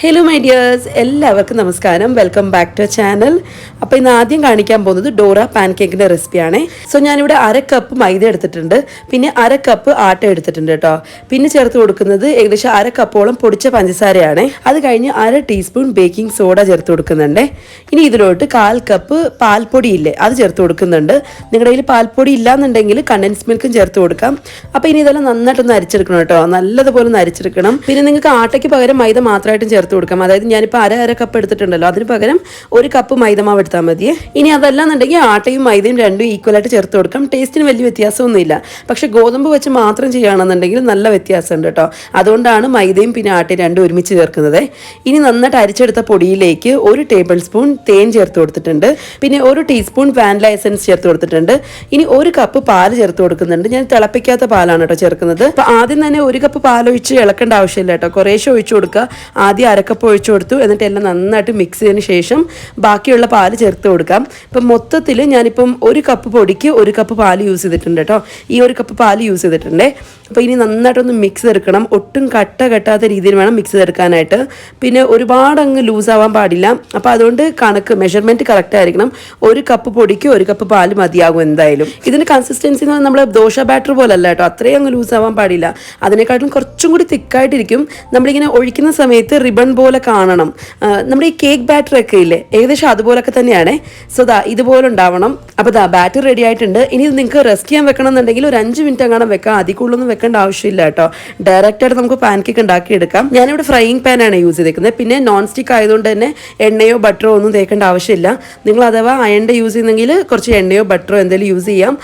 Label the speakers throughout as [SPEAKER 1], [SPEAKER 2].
[SPEAKER 1] Hello my dears എല്ലാവർക്കും നമസ്കാരം. Welcome back to channel അപ്പോൾ ഇന്ന് ആദ്യം കാണിക്കാൻ പോകുന്നത് ഡോറ പാൻ കേക്കിന്റെ റെസിപ്പിയാണ് സോ ഞാനിവിടെ അര കപ്പ് മൈദ എടുത്തിട്ടുണ്ട്. പിന്നെ അര കപ്പ് ആട്ട എടുത്തിട്ടുണ്ട് കേട്ടോ പിന്നെ ചേർത്ത് കൊടുക്കുന്നത് ഏകദേശം അര കപ്പോളം പൊടിച്ച പഞ്ചസാരയാണ്. അത് കഴിഞ്ഞ് അര ടീസ്പൂൺ ബേക്കിംഗ് സോഡ ചേർത്ത് കൊടുക്കുന്നുണ്ട്. ഇനി ഇതിലോട്ട് കാൽ കപ്പ് പാൽപ്പൊടി ഇല്ലേ അത് ചേർത്ത് കൊടുക്കുന്നുണ്ട്. നിങ്ങളുടെ കയ്യിൽ പാൽപ്പൊടി ഇല്ലാന്നുണ്ടെങ്കിൽ കണ്ടൻസ് മിൽക്കും ചേർത്ത് കൊടുക്കാം. അപ്പോൾ ഇനി ഇതെല്ലാം നന്നായിട്ടൊന്ന് അരിച്ചെടുക്കണം കേട്ടോ നല്ലതുപോലെ ഒന്ന് അരിച്ചെടുക്കണം. പിന്നെ നിങ്ങൾക്ക് ആട്ടയ്ക്ക് പകരം മൈദ മാത്രമായിട്ടും ചേർത്ത് കൊടുക്കാം. അതായത് ഞാനിപ്പോൾ അര അര കപ്പ് എടുത്തിട്ടുണ്ടല്ലോ. അതിന് പകരം ഒരു കപ്പ് മൈദമാവ് എടുത്താൽ മതിയെ. ഇനി അതല്ലാന്നുണ്ടെങ്കിൽ ആട്ടയും മൈദയും രണ്ടും ഈക്വലായിട്ട് ചേർത്ത് കൊടുക്കാം. ടേസ്റ്റിന് വലിയ വ്യത്യാസമൊന്നുമില്ല. പക്ഷേ ഗോതമ്പ് വെച്ച് മാത്രം ചെയ്യുകയാണെന്നുണ്ടെങ്കിൽ നല്ല വ്യത്യാസമുണ്ട് കേട്ടോ. അതുകൊണ്ടാണ് മൈദയും പിന്നെ ആട്ടയും രണ്ടും ഒരുമിച്ച് ചേർക്കുന്നത്. ഇനി നന്നായിട്ട് അരിച്ചെടുത്ത പൊടിയിലേക്ക് ഒരു ടേബിൾ സ്പൂൺ തേൻ ചേർത്ത് കൊടുത്തിട്ടുണ്ട്. പിന്നെ ഒരു ടീസ്പൂൺ വാനില എസൻസ് ചേർത്ത് കൊടുത്തിട്ടുണ്ട്. ഇനി ഒരു കപ്പ് പാൽ ചേർത്ത് കൊടുക്കുന്നുണ്ട്. ഞാൻ തിളപ്പിക്കാത്ത പാലാണ് കേട്ടോ ചേർക്കുന്നത്. അപ്പോൾ ആദ്യം തന്നെ ഒരു കപ്പ് പാലൊഴിച്ച് ഇളക്കേണ്ട ആവശ്യമില്ല കേട്ടോ. കുറേശ്ശെ ഒഴിച്ചു കൊടുക്കുക. ആദ്യം അരക്കപ്പ് ഒഴിച്ചു കൊടുത്തു. എന്നിട്ട് എല്ലാം നന്നായിട്ട് മിക്സ് ചെയ്തതിന് ശേഷം ബാക്കിയുള്ള പാൽ ചേർത്ത് കൊടുക്കാം. ഇപ്പം മൊത്തത്തിൽ ഞാനിപ്പം ഒരു കപ്പ് പൊടിക്ക് ഒരു കപ്പ് പാൽ യൂസ് ചെയ്തിട്ടുണ്ട് കേട്ടോ ഈ ഒരു കപ്പ് പാൽ യൂസ് ചെയ്തിട്ടുണ്ട്. അപ്പോൾ ഇനി നന്നായിട്ടൊന്ന് മിക്സ് ചെയ്തെടുക്കണം ഒട്ടും കട്ട കെട്ടാത്ത രീതിയിൽ വേണം മിക്സ് ചെയ്തെടുക്കാനായിട്ട് പിന്നെ ഒരുപാട് അങ്ങ് ലൂസ് ആവാൻ പാടില്ല. അപ്പോൾ അതുകൊണ്ട് കണക്ക് മെഷർമെന്റ് കറക്റ്റ് ആയിരിക്കണം. ഒരു കപ്പ് പൊടിക്ക് ഒരു കപ്പ് പാൽ മതിയാകും എന്തായാലും. ഇതിന്റെ കൺസിസ്റ്റൻസി എന്ന് പറഞ്ഞാൽ നമ്മൾ ദോശ ബാറ്റർ പോലല്ല കേട്ടോ അത്രയും അങ്ങ് ലൂസ് ആവാൻ പാടില്ല. അതിനെക്കാട്ടിലും കുറച്ചും കൂടി തിക്കായിട്ടിരിക്കും നമ്മളിങ്ങനെ ഒഴിക്കുന്ന സമയത്ത് റിബൺ പോലെ കാണണം. നമ്മുടെ ഈ കേക്ക് ബാറ്റർ ഒക്കെ ഇല്ലേ ഏകദേശം അതുപോലൊക്കെ തന്നെയാണ്. സോ ദാ ഇതുപോലെ ഉണ്ടാവണം. അപ്പോൾ ദാ ബാറ്റർ റെഡി ആയിട്ടുണ്ട്. ഇനി ഇത് നിങ്ങൾക്ക് റെസ്റ്റ് ചെയ്യാൻ വെക്കണം എന്നുണ്ടെങ്കിൽ ഒരു അഞ്ച് മിനിറ്റ് അങ്ങനെ വെക്കാം. അതിക്കുള്ളൊന്നും വെക്കേണ്ട ആവശ്യമില്ല കേട്ടോ. ഡയറക്റ്റായിട്ട് നമുക്ക് പാൻ കേക്ക് ഉണ്ടാക്കി എടുക്കാം. ഞാനിവിടെ ഫ്രൈയിങ് പാനാണ് യൂസ് ചെയ്തേക്കുന്നത്. പിന്നെ നോൺ സ്റ്റിക്ക് ആയതുകൊണ്ട് തന്നെ എണ്ണയോ ബട്ടറോ ഒന്നും തേക്കേണ്ട ആവശ്യമില്ല. നിങ്ങൾ അഥവാ അയണ്ട യൂസ് ചെയ്യുന്നെങ്കിൽ കുറച്ച് എണ്ണയോ ബട്ടറോ എന്തെങ്കിലും യൂസ് ചെയ്യാം.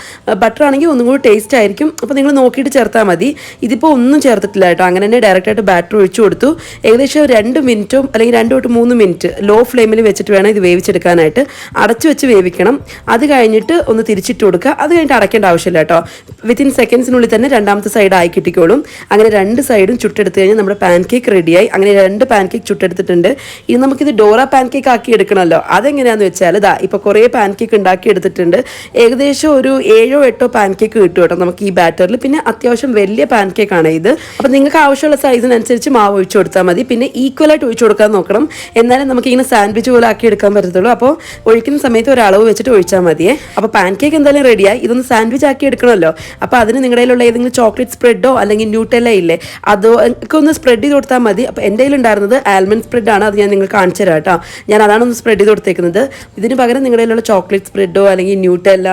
[SPEAKER 1] ബട്ടർ ആണെങ്കിൽ ഒന്നും കൂടി ടേസ്റ്റ് ആയിരിക്കും. അപ്പോൾ നിങ്ങൾ നോക്കിയിട്ട് ചേർത്താൽ മതി. ഇതിപ്പോൾ ഒന്നും ചേർത്തിട്ടില്ല കേട്ടോ. അങ്ങനെ തന്നെ ഡയറക്റ്റായിട്ട് ബാറ്റർ ഒഴിച്ചു കൊടുത്തു. ഏകദേശം രണ്ട് മിനിറ്റോ അല്ലെങ്കിൽ രണ്ട് തൊട്ട് മൂന്ന് മിനിറ്റ് ലോ ഫ്ലെയിമിൽ വെച്ചിട്ട് വേണം ഇത് വേവിച്ചെടുക്കാനായിട്ട്. അടച്ചു വെച്ച് വേവിക്കണം. അത് കഴിഞ്ഞിട്ട് ഒന്ന് തിരിച്ചിട്ട് കൊടുക്കുക. അത് കഴിഞ്ഞിട്ട് അടയ്ക്കേണ്ട ആവശ്യമില്ല കേട്ടോ. വിത്തിൻ സെക്കൻഡ്സിനുള്ളിൽ തന്നെ രണ്ടാമത്തെ സൈഡ് ആയി കിട്ടിക്കോളും. അങ്ങനെ രണ്ട് സൈഡും ചുട്ടെടുത്ത് കഴിഞ്ഞാൽ നമ്മുടെ പാൻ കേക്ക് റെഡിയായി അങ്ങനെ രണ്ട് പാൻ കേക്ക് ചുട്ടെടുത്തിട്ടുണ്ട്. ഇനി നമുക്കിത് ഡോറ പാൻ കേക്ക് ആക്കി എടുക്കണമല്ലോ. അതെങ്ങനെയാണെന്ന് വെച്ചാൽ ഇതാ ഇപ്പോൾ കുറേ പാൻ കേക്ക് ഉണ്ടാക്കി എടുത്തിട്ടുണ്ട്. ഏകദേശം ഒരു ഏഴോ എട്ടോ പാൻ കേക്ക് കിട്ടും കേട്ടോ നമുക്ക് ഈ ബാറ്ററിൽ പിന്നെ അത്യാവശ്യം വലിയ പാൻ കേക്കാണ് ഇത്. അപ്പോൾ നിങ്ങൾക്ക് ആവശ്യമുള്ള സൈസിനനുസരിച്ച് മാവ് ഒഴിച്ചു കൊടുത്താൽ മതി. പിന്നെ ഈക്വലായിട്ട് ഒഴിച്ചു കൊടുക്കാൻ നോക്കണം. എന്നാലും നമുക്ക് ഇങ്ങനെ സാൻഡ്വിച്ച് പോലെ ആക്കി എടുക്കാൻ പറ്റത്തുള്ളൂ. അപ്പോൾ ഒഴിക്കുന്ന സമയത്ത് ഒരു അളവ് വെച്ചിട്ട് ഒഴിച്ചാൽ മതിയേ. അപ്പോൾ പാൻ കേക്ക് എന്തായാലും റെഡിയായി ഇതൊന്ന് സാൻഡ്വിച്ച് ആക്കി എടുക്കണമല്ലോ. അപ്പോൾ അതിന് നിങ്ങളുടെ കയ്യിലുള്ള ഏതെങ്കിലും ചോക്ലേറ്റ് സ്പ്രെഡോ അല്ലെങ്കിൽ ന്യൂട്ടെല്ല ഇല്ലേ അതോ ഒക്കെ ഒന്ന് സ്പ്രെഡ് ചെയ്ത് കൊടുത്താൽ മതി. അപ്പോൾ എന്റെ കയ്യിലുണ്ടായിരുന്നത് ആൽമണ്ട് സ്പ്രെഡാണ് അത് ഞാൻ നിങ്ങൾ കാണിച്ചു തരാം കേട്ടോ. ഞാൻ അതാണ് ഒന്ന് സ്പ്രെഡ് ചെയ്ത് കൊടുത്തേക്കുന്നത്. ഇതിന് പകരം നിങ്ങളുടെ കയ്യിലുള്ള ചോക്ലേറ്റ് സ്പ്രെഡോ അല്ലെങ്കിൽ ന്യൂട്ടെല്ല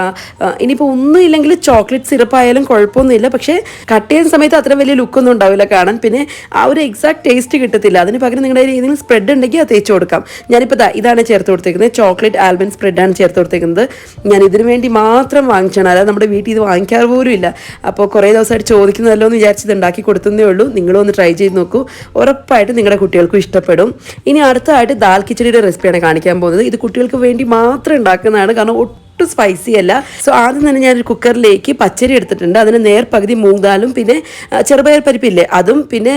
[SPEAKER 1] ഇനിയിപ്പോൾ ഒന്നും ഇല്ലെങ്കിൽ ചോക്ലേറ്റ് സിറപ്പ് ആയാലും കുഴപ്പമൊന്നുമില്ല. പക്ഷേ കട്ട് ചെയ്യുന്ന സമയത്ത് അത്ര വലിയ ലുക്കൊന്നും ഉണ്ടാവില്ല കാണാൻ. പിന്നെ ആ ഒരു എക്സാക്ട് ടേസ്റ്റ് കിട്ടത്തില്ല. അതിന് പകരം നിങ്ങളുടെ രീതിയിൽ സ്പ്രെഡ് ഉണ്ടെങ്കിൽ അത് തേച്ച് കൊടുക്കാം. ഞാനിപ്പോൾ ഇതാ ഇതാണ് ചേർത്ത് കൊടുത്തേക്കുന്നത്. ചോക്ലേറ്റ് ആൽമണ്ട് സ്പ്രെഡാണ് ചേർത്ത് കൊടുത്തേക്കുന്നത്. ഞാൻ ഇതിനു വേണ്ടി മാത്രം വാങ്ങിച്ചാണ്. അല്ലാതെ നമ്മുടെ വീട്ടിൽ ഇത് വാങ്ങിക്കാറ് പോലും ഇല്ല. അപ്പോൾ കുറേ ദിവസമായിട്ട് ചോദിക്കുന്നതല്ലോ എന്ന് വിചാരിച്ചത് ഉണ്ടാക്കി കൊടുത്തതേ ഉള്ളൂ. നിങ്ങളും ഒന്ന് ട്രൈ ചെയ്ത് നോക്കൂ. ഉറപ്പായിട്ട് നിങ്ങളുടെ കുട്ടികൾക്കും ഇഷ്ടപ്പെടും. ഇനി അടുത്തതായിട്ട് ദാൽ കിച്ചടിയുടെ റെസിപ്പിയാണ് കാണിക്കാൻ പോകുന്നത്. ഇത് കുട്ടികൾക്ക് വേണ്ടി മാത്രം ഉണ്ടാക്കുന്നതാണ്. കാരണം ഒട്ടും സ്പൈസി അല്ല. സോ ആദ്യം തന്നെ ഞാനൊരു കുക്കറിലേക്ക് പച്ചരി എടുത്തിട്ടുണ്ട്. അതിന് നേർ പകുതി മൂങ് ദാലും പിന്നെ ചെറുപയർ പരിപ്പില്ലേ അതും പിന്നെ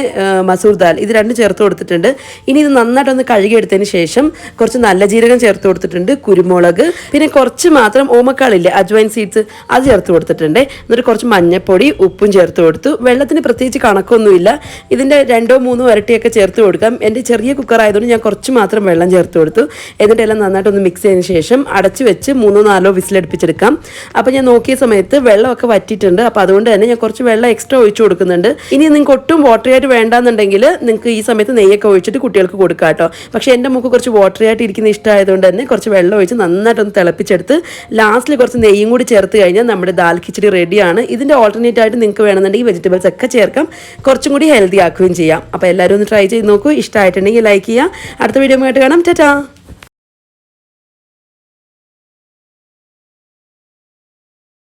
[SPEAKER 1] മസൂർ ദാൽ. ഇത് രണ്ടും ചേർത്ത് കൊടുത്തിട്ടുണ്ട്. ഇനി ഇത് നന്നായിട്ടൊന്ന് കഴുകിയെടുത്തതിന് ശേഷം കുറച്ച് നല്ല ജീരകം ചേർത്ത് കൊടുത്തിട്ടുണ്ട്. കുരുമുളക് പിന്നെ കുറച്ച് മാത്രം ഓമക്കാളില്ലേ അജ്വൈൻ സീഡ്സ് അത് ചേർത്ത് കൊടുത്തിട്ടുണ്ട്. എന്നിട്ട് കുറച്ച് മഞ്ഞൾപ്പൊടി ഉപ്പും ചേർത്ത് കൊടുത്തു. വെള്ളത്തിന് പ്രത്യേകിച്ച് കണക്കൊന്നുമില്ല. ഇതിന്റെ രണ്ടോ മൂന്നോ ഇരട്ടിയൊക്കെ ചേർത്ത് കൊടുക്കാം. എന്റെ ചെറിയ കുക്കർ ആയതുകൊണ്ട് ഞാൻ കുറച്ച് മാത്രം വെള്ളം ചേർത്ത് കൊടുത്തു. എന്നിട്ടെല്ലാം നന്നായിട്ടൊന്ന് മിക്സ് ചെയ്തതിന് ശേഷം അടച്ചു വെച്ച് മൂന്നോ നാലോ വിസിലടുപ്പിച്ചെടുക്കാം അപ്പോൾ ഞാൻ നോക്കിയ സമയത്ത് വെള്ളമൊക്കെ വറ്റിയിട്ടുണ്ട്. അപ്പോൾ അതുകൊണ്ട് തന്നെ ഞാൻ കുറച്ച് വെള്ളം എക്സ്ട്രാ ഒഴിച്ചു കൊടുക്കുന്നുണ്ട്. ഇനി നിങ്ങൾക്ക് ഒട്ടും വാട്ടറി ആയിട്ട് വേണ്ടാന്നുണ്ടെങ്കിൽ നിങ്ങൾക്ക് ഈ സമയത്ത് നെയ്യൊക്കെ ഒഴിച്ചിട്ട് കുട്ടികൾക്ക് കൊടുക്കാം കേട്ടോ. പക്ഷേ എന്റെ മുക്ക് കുറച്ച് വാട്ടറി ആയിട്ട് ഇരിക്കുന്ന ഇഷ്ടമായതുകൊണ്ട് തന്നെ കുറച്ച് വെള്ളം ഒഴിച്ച് നന്നായിട്ട് നന്നായിട്ടൊന്ന് തിളപ്പിച്ചെടുത്ത് ലാസ്റ്റിൽ കുറച്ച് നെയ്യും കൂടി ചേർത്ത് കഴിഞ്ഞാൽ നമ്മുടെ ദാൽ കിച്ചടി റെഡിയാണ് ഇതിന്റെ ഓൾട്ടർനേറ്റ് ആയിട്ട് നിങ്ങൾക്ക് വേണമെന്നുണ്ടെങ്കിൽ വെജിറ്റബിൾസ് ഒക്കെ ചേർക്കാം. കുറച്ചും കൂടി ഹെൽത്തി ആക്കുകയും ചെയ്യാം. അപ്പോൾ എല്ലാവരും ഒന്ന് ട്രൈ ചെയ്ത് നോക്കൂ. ഇഷ്ടമായിട്ടുണ്ടെങ്കിൽ ലൈക്ക് ചെയ്യുക. അടുത്ത വീഡിയോ കാണാം. ടാറ്റാ